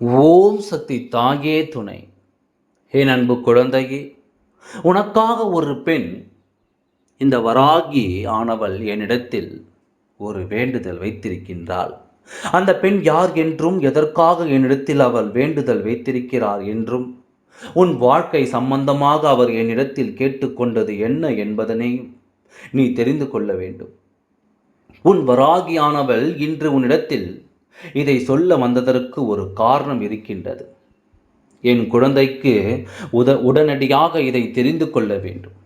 ஓம் சக்தி தாயே துணை. என் அன்பு குழந்தையே உனக்காக ஒரு பெண் இந்த வராகி ஆனவள் என்னிடத்தில் ஒரு வேண்டுதல் வைத்திருக்கின்றாள். அந்த பெண் யார் என்றும் எதற்காக என்னிடத்தில் அவள் வேண்டுதல் வைத்திருக்கிறார் என்றும் உன் வாழ்க்கை சம்பந்தமாக அவர் என்னிடத்தில் கேட்டுக்கொண்டது என்ன என்பதனை நீ தெரிந்து கொள்ள வேண்டும். உன் வராகியானவள் இன்று உன்னிடத்தில் இதை சொல்ல வந்ததற்கு ஒரு காரணம் இருக்கின்றது. என் குழந்தைக்கு உத உடனடியாக இதை தெரிந்து கொள்ள வேண்டும்.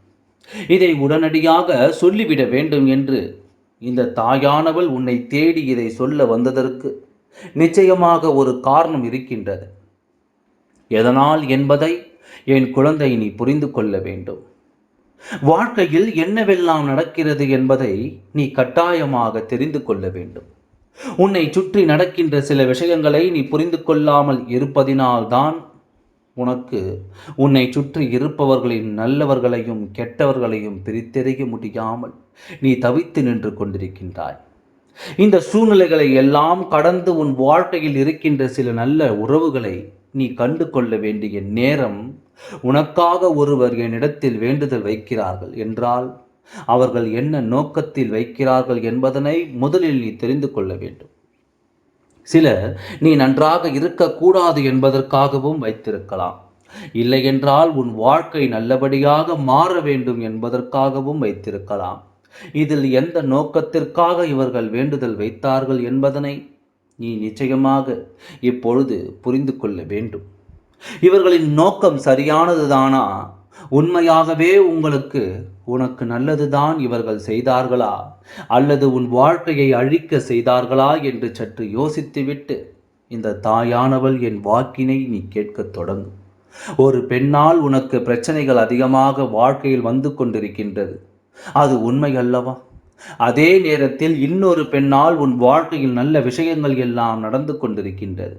இதை உடனடியாக சொல்லிவிட வேண்டும் என்று இந்த தாயானவள் உன்னை தேடி இதை சொல்ல வந்ததற்கு நிச்சயமாக ஒரு காரணம் இருக்கின்றது. எதனால் என்பதை என் குழந்தை நீ புரிந்து கொள்ள வேண்டும். வாழ்க்கையில் என்னவெல்லாம் நடக்கிறது என்பதை நீ கட்டாயமாக தெரிந்து கொள்ள வேண்டும். உன்னை சுற்றி நடக்கின்ற சில விஷயங்களை நீ புரிந்து கொள்ளாமல் இருப்பதினால்தான் உனக்கு உன்னை சுற்றி இருப்பவர்களின் நல்லவர்களையும் கெட்டவர்களையும் பிரித்தெறிய முடியாமல் நீ தவித்து நின்று கொண்டிருக்கின்றாய். இந்த சூழ்நிலைகளை எல்லாம் கடந்து உன் வாழ்க்கையில் இருக்கின்ற சில நல்ல உறவுகளை நீ கண்டு கொள்ள வேண்டிய நேரம் உனக்காக ஒருவர் என்னிடத்தில் வேண்டுதல் வைக்கிறார்கள் என்றால் அவர்கள் என்ன நோக்கத்தில் வைக்கிறார்கள் என்பதனை முதலில் நீ தெரிந்து கொள்ள வேண்டும். சிலர் நீ நன்றாக இருக்கக்கூடாது என்பதற்காகவும் வைத்திருக்கலாம். இல்லை என்றால் உன் வாழ்க்கை நல்லபடியாக மாற வேண்டும் என்பதற்காகவும் வைத்திருக்கலாம். இதில் எந்த நோக்கத்திற்காக இவர்கள் வேண்டுதல் வைத்தார்கள் என்பதனை நீ நிச்சயமாக இப்பொழுது புரிந்து கொள்ள வேண்டும். இவர்களின் நோக்கம் சரியானதுதானா? உண்மையாகவே உங்களுக்கு உனக்கு நல்லதுதான் இவர்கள் செய்தார்களா? அல்லது உன் வாழ்க்கையை அழிக்க செய்தார்களா? என்று சற்று யோசித்துவிட்டு இந்த தாயானவள் என் வாக்கினை நீ கேட்கத் தொடங்கும் ஒரு பெண்ணால் உனக்கு பிரச்சனைகள் அதிகமாக வாழ்க்கையில் வந்து கொண்டிருக்கின்றது. அது உண்மை அல்லவா? அதே நேரத்தில் இன்னொரு பெண்ணால் உன் வாழ்க்கையில் நல்ல விஷயங்கள் எல்லாம் நடந்து கொண்டிருக்கின்றது.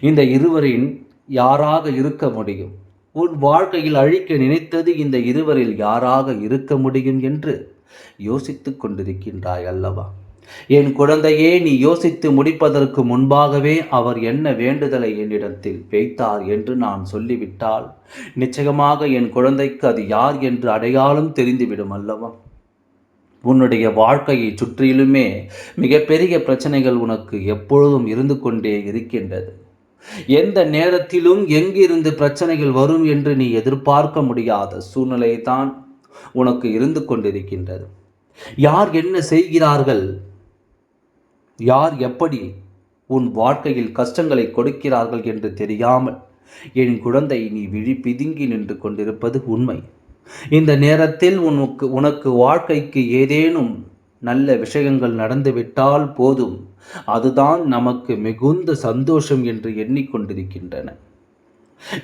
இந்த இருவரின் யாராக இருக்க முடியும்? உன் வாழ்க்கையில் அழிக்க நினைத்தது இந்த இருவரில் யாராக இருக்க முடியும் என்று யோசித்துக் கொண்டிருக்கின்றாய் அல்லவா? என் குழந்தையே நீ யோசித்து முடிப்பதற்கு முன்பாகவே அவர் என்ன வேண்டுதலை என்னிடத்தில் வைத்தார் என்று நான் சொல்லிவிட்டால் நிச்சயமாக என் குழந்தைக்கு அது யார் என்று அடையாளம் தெரிந்துவிடும் அல்லவா? உன்னுடைய வாழ்க்கையை சுற்றிலுமே மிகப்பெரிய பிரச்சனைகள் உனக்கு எப்பொழுதும் இருந்து கொண்டே இருக்கின்றது. எந்த நேரத்திலும் எங்கிருந்து பிரச்சனைகள் வரும் என்று நீ எதிர்பார்க்க முடியாத சூழ்நிலை தான் உனக்கு இருந்து கொண்டிருக்கின்றது. யார் என்ன செய்கிறார்கள்? யார் எப்படி உன் வாழ்க்கையில் கஷ்டங்களை கொடுக்கிறார்கள் என்று தெரியாமல் என் குழந்தை நீ விழி பிதுங்கி நின்று கொண்டிருப்பது உண்மை. இந்த நேரத்தில் உனக்கு உனக்கு வாழ்க்கைக்கு ஏதேனும் நல்ல விஷயங்கள் நடந்துவிட்டால் போதும். அதுதான் நமக்கு மிகுந்த சந்தோஷம் என்று எண்ணிக்கொண்டிருக்கின்றன.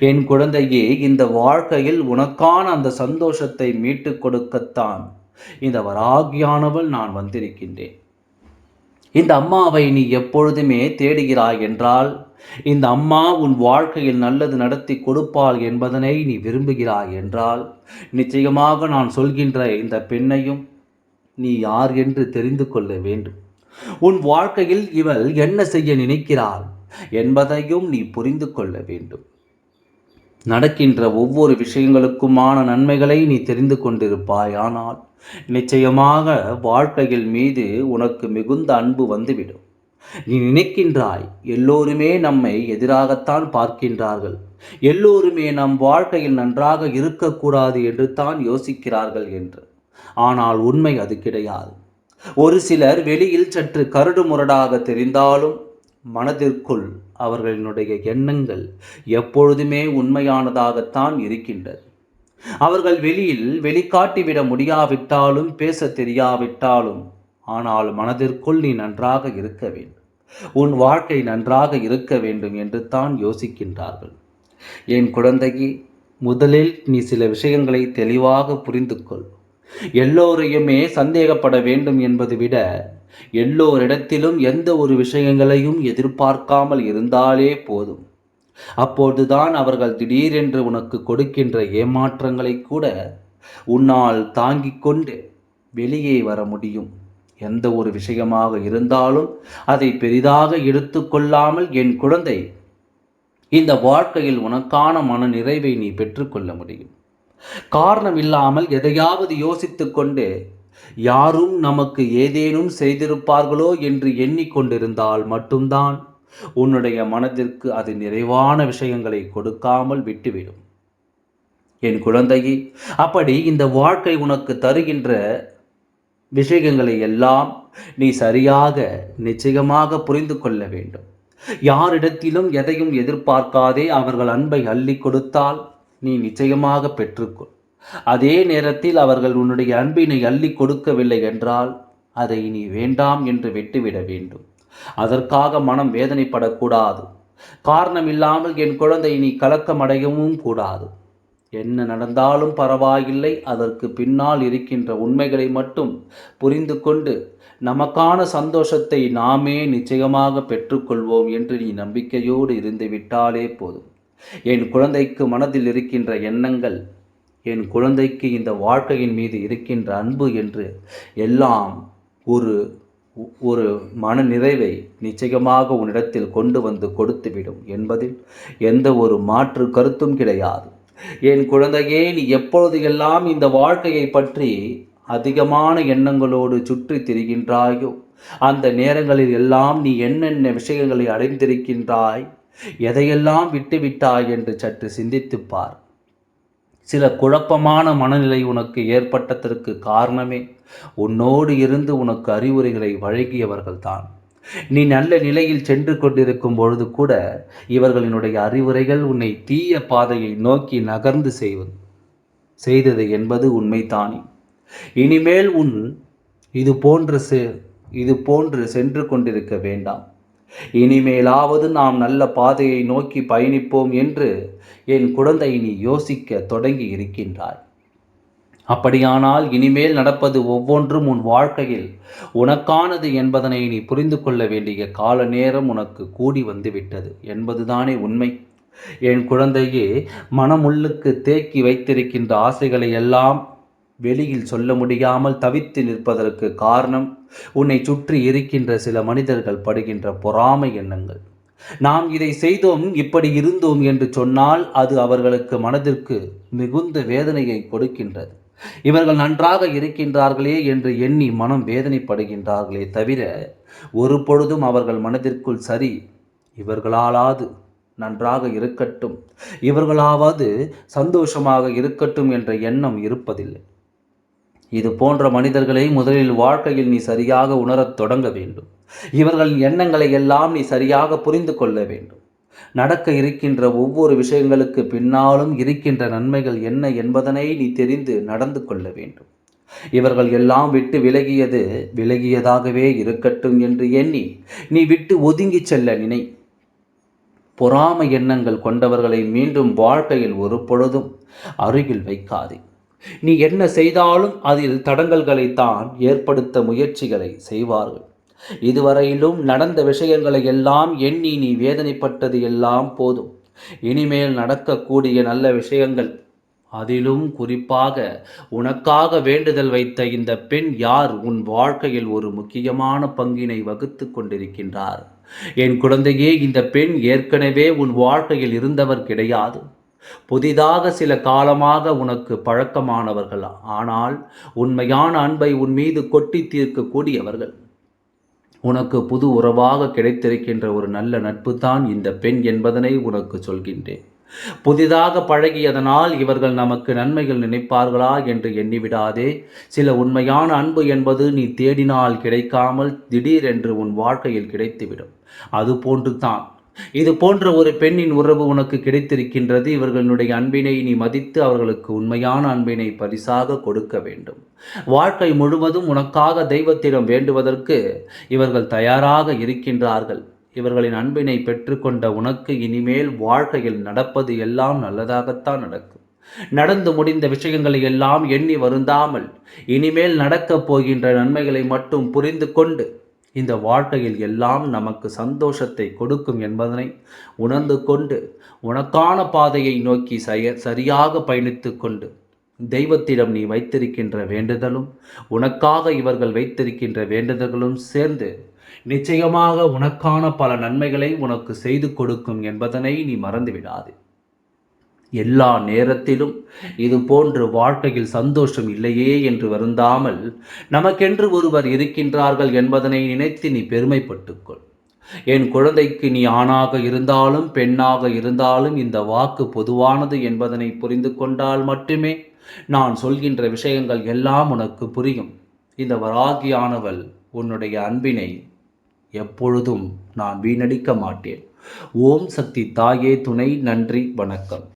என் குழந்தையே இந்த வாழ்க்கையில் உனக்கான அந்த சந்தோஷத்தை மீட்டு கொடுக்கத்தான் இந்த வராகியானவள் நான் வந்திருக்கின்றேன். இந்த அம்மாவை நீ எப்பொழுதுமே தேடுகிறாய் என்றால் இந்த அம்மா உன் வாழ்க்கையில் நல்லது நடத்தி கொடுப்பாள் என்பதனை நீ விரும்புகிறாய் என்றால் நிச்சயமாக நான் சொல்கின்ற இந்த பெண்ணையும் நீ யார் என்று தெரிந்து கொள்ள வேண்டும். உன் வாழ்க்கையில் இவள் என்ன செய்ய நினைக்கிறாள் என்பதையும் நீ புரிந்து கொள்ள வேண்டும். நடக்கின்ற ஒவ்வொரு விஷயங்களுக்குமான நன்மைகளை நீ தெரிந்து கொண்டிருப்பாய். ஆனால் நிச்சயமாக வாழ்க்கையில் மீது உனக்கு மிகுந்த அன்பு வந்துவிடும். நீ நினைக்கின்றாய் எல்லோருமே நம்மை எதிராகத்தான் பார்க்கின்றார்கள். எல்லோருமே நம் வாழ்க்கையில் நன்றாக இருக்கக்கூடாது என்று தான் யோசிக்கிறார்கள் என்று. ஆனால் உண்மை அது கிடையாது. ஒரு சிலர் வெளியில் சற்று கரடு முரடாக தெரிந்தாலும் மனதிற்குள் அவர்களினுடைய எண்ணங்கள் எப்பொழுதுமே உண்மையானதாகத்தான் இருக்கின்றது. அவர்கள் வெளியில் வெளிக்காட்டிவிட முடியாவிட்டாலும் பேச தெரியாவிட்டாலும் ஆனால் மனதிற்குள் நீ நன்றாக இருக்க வேண்டும். உன் வாழ்க்கை நன்றாக இருக்க வேண்டும் என்று தான் யோசிக்கின்றார்கள். என் குழந்தையே முதலில் நீ சில விஷயங்களை தெளிவாக புரிந்து கொள் எல்லோரையுமே சந்தேகப்பட வேண்டும் என்பது விட எல்லோரிடத்திலும் எந்த ஒரு விஷயங்களையும் எதிர்பார்க்காமல் இருந்தாலே போதும். அப்போதுதான் அவர்கள் திடீரென்று உனக்கு கொடுக்கின்ற ஏமாற்றங்களை கூட உன்னால் தாங்கிக் கொண்டு வெளியே வர முடியும். எந்த ஒரு விஷயமாக இருந்தாலும் அதை பெரிதாக எடுத்துக்கொள்ளாமல் என் குழந்தை இந்த வாழ்க்கையில் உனக்கான மன நிறைவை நீ பெற்றுக்கொள்ள முடியும். காரணம் இல்லாமல் எதையாவது யோசித்து கொண்டு யாரும் நமக்கு ஏதேனும் செய்திருப்பார்களோ என்று எண்ணிக்கொண்டிருந்தால் மட்டும்தான் உன்னுடைய மனதிற்கு அது நிறைவான விஷயங்களை கொடுக்காமல் விட்டுவிடும். என் குழந்தையே அப்படி இந்த வாழ்க்கை உனக்கு தருகின்ற விஷயங்களை எல்லாம் நீ சரியாக நிச்சயமாக புரிந்து கொள்ள வேண்டும். யாரிடத்திலும் எதையும் எதிர்பார்க்காதே அவர்கள் அன்பை அள்ளி கொடுத்தால் நீ நிச்சயமாக பெற்றுக்கொள். அதே நேரத்தில் அவர்கள் உன்னுடைய அன்பினை அள்ளி கொடுக்கவில்லை என்றால் அதை நீ வேண்டாம் என்று விட்டுவிட வேண்டும். அதற்காக மனம் வேதனைப்படக்கூடாது. காரணம் இல்லாமல் என் குழந்தை நீ கலக்கமடையவும் கூடாது. என்ன நடந்தாலும் பரவாயில்லை அதற்கு பின்னால் இருக்கின்ற உண்மைகளை மட்டும் புரிந்து கொண்டு நமக்கான சந்தோஷத்தை நாமே நிச்சயமாக பெற்றுக்கொள்வோம் என்று நீ நம்பிக்கையோடு இருந்து விட்டாலே போதும். என் குழந்தைக்கு மனதில் இருக்கின்ற எண்ணங்கள் என் குழந்தைக்கு இந்த வாழ்க்கையின் மீது இருக்கின்ற அன்பு என்று எல்லாம் ஒரு ஒரு மன நிறைவை நிச்சயமாக உன்னிடத்தில் கொண்டு வந்து கொடுத்துவிடும் என்பதில் எந்த ஒரு மாற்று கருத்தும் கிடையாது. என் குழந்தையே நீ எப்பொழுது எல்லாம் இந்த வாழ்க்கையை பற்றி அதிகமான எண்ணங்களோடு சுற்றி திரிகின்றாயோ அந்த நேரங்களில் எல்லாம் நீ என்னென்ன விஷயங்களை அடைந்திருக்கின்றாய் எதையெல்லாம் விட்டுவிட்டாய் என்று சற்று சிந்தித்துப் பார் சில குழப்பமான மனநிலை உனக்கு ஏற்பட்டதற்கு காரணமே. உன்னோடு இருந்து உனக்கு அறிவுரைகளை வழங்கியவர்கள்தான். நீ நல்ல நிலையில் சென்று கொண்டிருக்கும் பொழுது கூட இவர்களினுடைய அறிவுரைகள் உன்னை தீய பாதையை நோக்கி நகர்ந்து செய்வது செய்தது என்பது உண்மைதானே. இனிமேல் உன் இது போன்று செ இது போன்று சென்று கொண்டிருக்க வேண்டாம். இனிமேலாவது நாம் நல்ல பாதையை நோக்கி பயணிப்போம் என்று என் குழந்தை நீ யோசிக்க தொடங்கி இருக்கின்றாய். அப்படியானால் இனிமேல் நடப்பது ஒவ்வொன்றும் உன் வாழ்க்கையில் உனக்கானது என்பதனை நீ புரிந்து கொள்ள வேண்டிய கால நேரம் உனக்கு கூடி வந்துவிட்டது என்பதுதானே உண்மை. என் குழந்தையே மனமுள்ளுக்கு தேக்கி வைத்திருக்கின்ற ஆசைகளை எல்லாம் வெளியில் சொல்ல முடியாமல் தவித்து நிற்பதற்கு காரணம் உன்னை சுற்றி இருக்கின்ற சில மனிதர்கள் படுகின்ற பொறாமை எண்ணங்கள். நாம் இதை செய்தோம் இப்படி இருந்தோம் என்று சொன்னால் அது அவர்களுக்கு மனதிற்கு மிகுந்த வேதனையை கொடுக்கின்றது. இவர்கள் நன்றாக இருக்கின்றார்களே என்று எண்ணி மனம் வேதனைப்படுகின்றார்களே தவிர ஒரு பொழுதும் அவர்கள் மனதிற்குள் சரி இவர்களாலாது நன்றாக இருக்கட்டும் இவர்களாவது சந்தோஷமாக இருக்கட்டும் என்ற எண்ணம் இருப்பதில்லை. இது போன்ற மனிதர்களை முதலில் வாழ்க்கையில் நீ சரியாக உணரத் தொடங்க வேண்டும். இவர்களின் எண்ணங்களை எல்லாம் நீ சரியாக புரிந்து கொள்ள வேண்டும். நடக்க இருக்கின்ற ஒவ்வொரு விஷயங்களுக்கு பின்னாலும் இருக்கின்ற நன்மைகள் என்ன என்பதனை நீ தெரிந்து நடந்து கொள்ள வேண்டும். இவர்கள் எல்லாம் விட்டு விலகியது விலகியதாகவே இருக்கட்டும் என்று எண்ணி நீ விட்டு ஒதுங்கி செல்ல நினை. பொறாமை எண்ணங்கள் கொண்டவர்களை மீண்டும் வாழ்க்கையில் ஒரு பொழுதும் அருகில் வைக்காதே. நீ என்ன செய்தாலும் அதில் தடங்கல்களைத்தான் ஏற்படுத்த முயற்சிகளை செய்வார்கள். இதுவரையிலும் நடந்த விஷயங்களை எல்லாம் எண்ணி நீ வேதனைப்பட்டது எல்லாம் போதும். இனிமேல் நடக்கக்கூடிய நல்ல விஷயங்கள் அதிலும் குறிப்பாக உனக்காக வேண்டுதல் வைத்த இந்த பெண் யார்? உன் வாழ்க்கையில் ஒரு முக்கியமான பங்கினை வகுத்து கொண்டிருக்கின்றார். என் குழந்தையே இந்த பெண் ஏற்கனவே உன் வாழ்க்கையில் இருந்தவர் கிடையாது. புதிதாக சில காலமாக உனக்கு பழக்கமானவர்கள் ஆனால் உண்மையான அன்பை உன் மீது கொட்டி தீர்க்கக்கூடியவர்கள். உனக்கு புது உறவாக கிடைத்திருக்கின்ற ஒரு நல்ல நட்பு தான் இந்த பெண் என்பதனை உனக்கு சொல்கின்றேன். புதிதாக பழகியதனால் இவர்கள் நமக்கு நன்மைகள் நினைப்பார்களா என்று எண்ணிவிடாதே. சில உண்மையான அன்பு என்பது நீ தேடினால் கிடைக்காமல் திடீரென்று உன் வாழ்க்கையில் கிடைத்துவிடும். அதுபோன்று தான் இது போன்ற ஒரு பெண்ணின் உறவு உனக்கு கிடைத்திருக்கின்றது. இவர்களுடைய அன்பினை நீ மதித்து அவர்களுக்கு உண்மையான அன்பினை பரிசாக கொடுக்க வேண்டும். வாழ்க்கை முழுவதும் உனக்காக தெய்வத்திடம் வேண்டுவதற்கு இவர்கள் தயாராக இருக்கின்றார்கள். இவர்களின் அன்பினை பெற்றுக்கொண்ட உனக்கு இனிமேல் வாழ்க்கையில் நடப்பது எல்லாம் நல்லதாகத்தான் நடக்கும். நடந்து முடிந்த விஷயங்களை எல்லாம் எண்ணி வருந்தாமல் இனிமேல் நடக்கப் போகின்ற நன்மைகளை மட்டும் புரிந்து கொண்டு இந்த வாழ்க்கையில் எல்லாம் நமக்கு சந்தோஷத்தை கொடுக்கும் என்பதனை உணர்ந்து கொண்டு உனக்கான பாதையை நோக்கி சய சரியாக பயணித்து கொண்டு தெய்வத்திடம் நீ வைத்திருக்கின்ற வேண்டுதலும் உனக்காக இவர்கள் வைத்திருக்கின்ற வேண்டுதல்களும் சேர்ந்து நிச்சயமாக உனக்கான பல நன்மைகளை உனக்கு செய்து கொடுக்கும் என்பதனை நீ மறந்துவிடாது. எல்லா நேரத்திலும் இது போன்று வாழ்க்கையில் சந்தோஷம் இல்லையே என்று வருந்தாமல் நமக்கென்று ஒருவர் இருக்கின்றார்கள் என்பதனை நினைத்து நீ பெருமைப்பட்டுக்கொள் என் குழந்தைக்கு நீ ஆணாக இருந்தாலும் பெண்ணாக இருந்தாலும் இந்த வாக்கு பொதுவானது என்பதனை புரிந்து கொண்டால் மட்டுமே நான் சொல்கின்ற விஷயங்கள் எல்லாம் உனக்கு புரியும். இந்த வராகியானவள் உன்னுடைய அன்பினை எப்பொழுதும் நான் வீணடிக்க மாட்டேன். ஓம் சக்தி தாயே துணை நன்றி வணக்கம்.